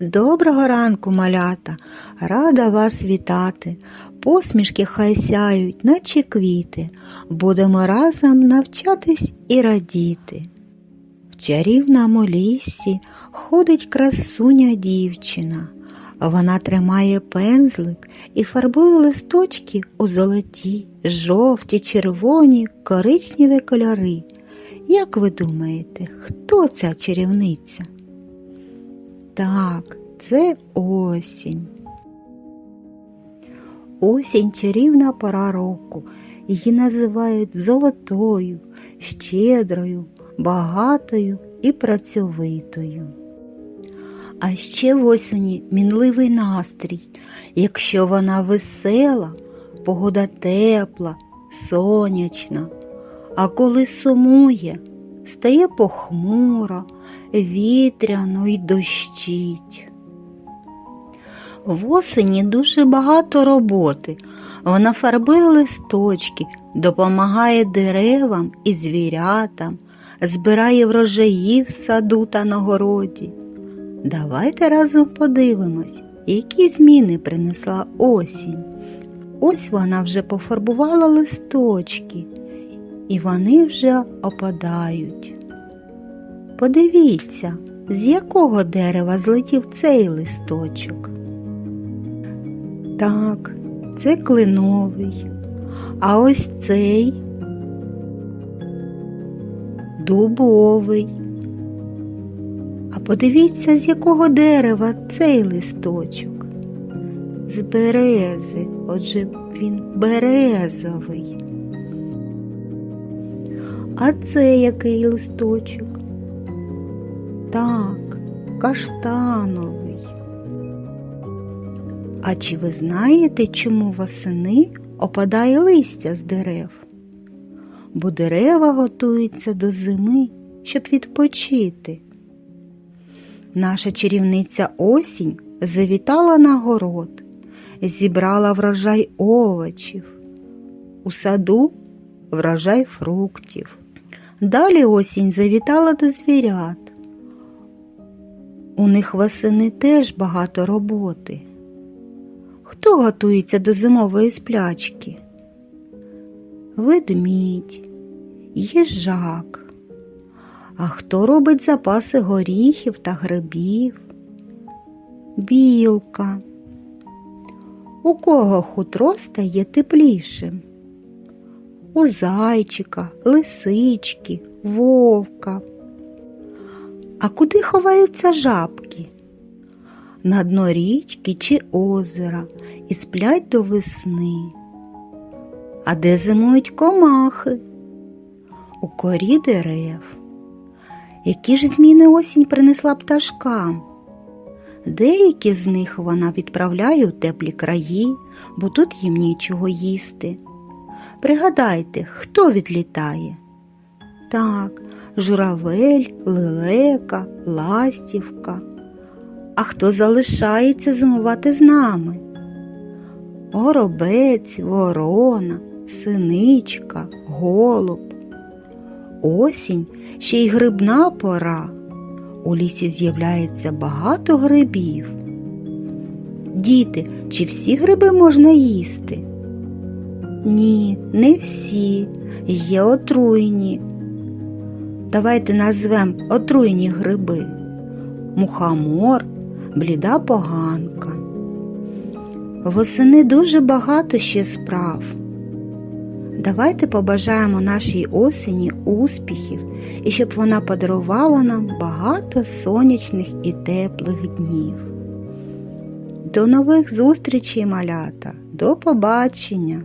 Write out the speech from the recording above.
Доброго ранку, малята, рада вас вітати. Посмішки хай сяють, наче квіти. Будемо разом навчатись і радіти. В чарівному лісі ходить красуня дівчина. Вона тримає пензлик і фарбує листочки у золоті, жовті, червоні, коричневі кольори. Як ви думаєте, хто ця чарівниця? Так, це осінь. Осінь чарівна пора року. Її називають золотою, щедрою, багатою і працьовитою. А ще в осені мінливий настрій. Якщо вона весела, погода тепла, сонячна, а коли сумує, стає похмуро, вітряно й дощить. В осені дуже багато роботи. Вона фарбує листочки, допомагає деревам і звірятам, збирає врожаї в саду та на городі. Давайте разом подивимось, які зміни принесла осінь. Ось вона вже пофарбувала листочки, і вони вже опадають. Подивіться, з якого дерева злетів цей листочок. Так, це кленовий, а ось цей дубовий. Подивіться, з якого дерева цей листочок. З берези, отже він березовий. А це який листочок? Так, каштановий. А чи ви знаєте, чому восени опадає листя з дерев? Бо дерева готуються до зими, щоб відпочити. Наша чарівниця осінь завітала на город, зібрала врожай овочів, у саду врожай фруктів. Далі осінь завітала до звірят. У них восени теж багато роботи. Хто готується до зимової сплячки? Ведмідь, їжак. А хто робить запаси горіхів та грибів? Білка. У кого хутро стає теплішим? У зайчика, лисички, вовка. А куди ховаються жабки? На дно річки чи озера і сплять до весни. А де зимують комахи? У корі дерев. Які ж зміни осінь принесла пташкам? Деякі з них вона відправляє у теплі краї, бо тут їм нічого їсти. Пригадайте, хто відлітає? Так, журавель, лелека, ластівка. А хто залишається зимувати з нами? Горобець, ворона, синичка, голуб. Осінь ще й грибна пора. У лісі з'являється багато грибів. Діти, чи всі гриби можна їсти? Ні, не всі, є отруйні. Давайте назвемо отруйні гриби. Мухомор, бліда поганка. Восени дуже багато ще справ. Давайте побажаємо нашій осені успіхів і щоб вона подарувала нам багато сонячних і теплих днів. До нових зустрічей, малята, до побачення!